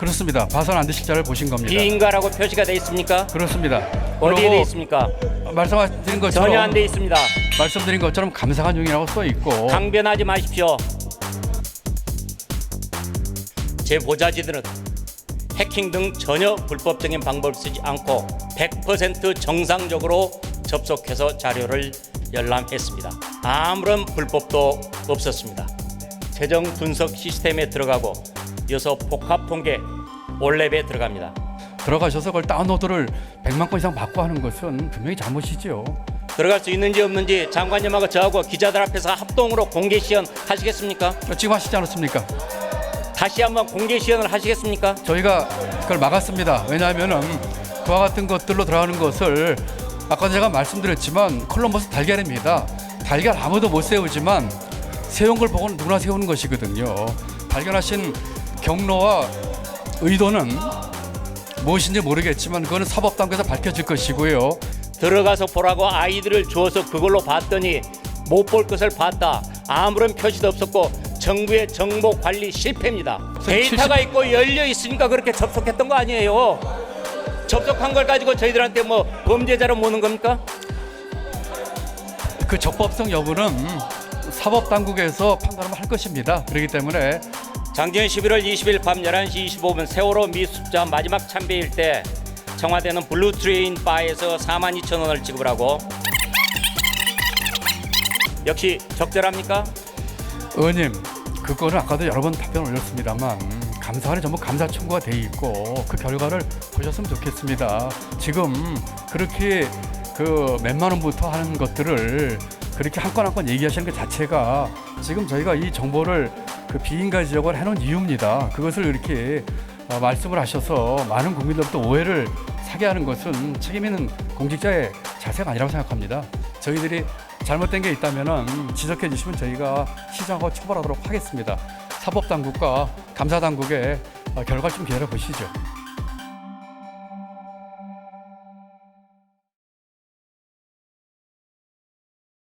그렇습니다. 봐선 안 되실 자를 보신 겁니다. 비인가라고 표시가 돼 있습니까? 그렇습니다. 어디에 그리고 돼 있습니까? 말씀하신 것처럼 전혀 안 돼 있습니다. 말씀드린 것처럼 감사한 중이라고 써 있고 강변하지 마십시오. 제 보좌지들은 해킹 등 전혀 불법적인 방법을 쓰지 않고 100% 정상적으로 접속해서 자료를 열람했습니다. 아무런 불법도 없었습니다. 재정 분석 시스템에 들어가고 이어서 복합 통계 올랩에 들어갑니다. 들어가셔서 그걸 다운로드를 100만 건 이상 받고 하는 것은 분명히 잘못이죠. 들어갈 수 있는지 없는지 장관님하고 저하고 기자들 앞에서 합동으로 공개 시연 하시겠습니까? 지금 하시지 않았습니까? 다시 한번 공개 시연을 하시겠습니까? 저희가 그걸 막았습니다. 왜냐하면은 그와 같은 것들로 들어가는 것을 아까 제가 말씀드렸지만 콜럼버스 달걀입니다. 달걀 아무도 못 세우지만 세운 걸 보고는 누구나 세우는 것이거든요. 발견하신 경로와 의도는 무엇인지 모르겠지만 그거는 사법당국에서 밝혀질 것이고요. 들어가서 보라고 아이들을 주어서 그걸로 봤더니 못 볼 것을 봤다. 아무런 표시도 없었고 정부의 정보 관리 실패입니다. 데이터가 있고 열려 있으니까 그렇게 접속했던 거 아니에요. 접속한 걸 가지고 저희들한테 뭐 범죄자로 모는 겁니까? 그 적법성 여부는 사법당국에서 판단을 할 것입니다. 그렇기 때문에 작년 11월 20일 밤 11시 25분 세월호 미수자 마지막 참배일 때 청와대는 블루트레인 바에서 4만 2천 원을 지급을 하고 역시 적절합니까? 의원님 그거는 아까도 여러 번 답변 올렸습니다만 감사원에 전부 감사 청구가 돼 있고 그 결과를 보셨으면 좋겠습니다. 지금 그렇게 그 몇만 원부터 하는 것들을 그렇게 한 건 한 건 얘기하시는 것 자체가 지금 저희가 이 정보를 그 비인가 지역을 해놓은 이유입니다. 그것을 이렇게 어, 말씀을 하셔서 많은 국민들부터 오해를 사게 하는 것은 책임 있는 공직자의 자세가 아니라고 생각합니다. 저희들이 잘못된 게 있다면 지적해 주시면 저희가 시정하고 처벌하도록 하겠습니다. 사법당국과 감사당국의 어, 결과 좀 기다려 보시죠.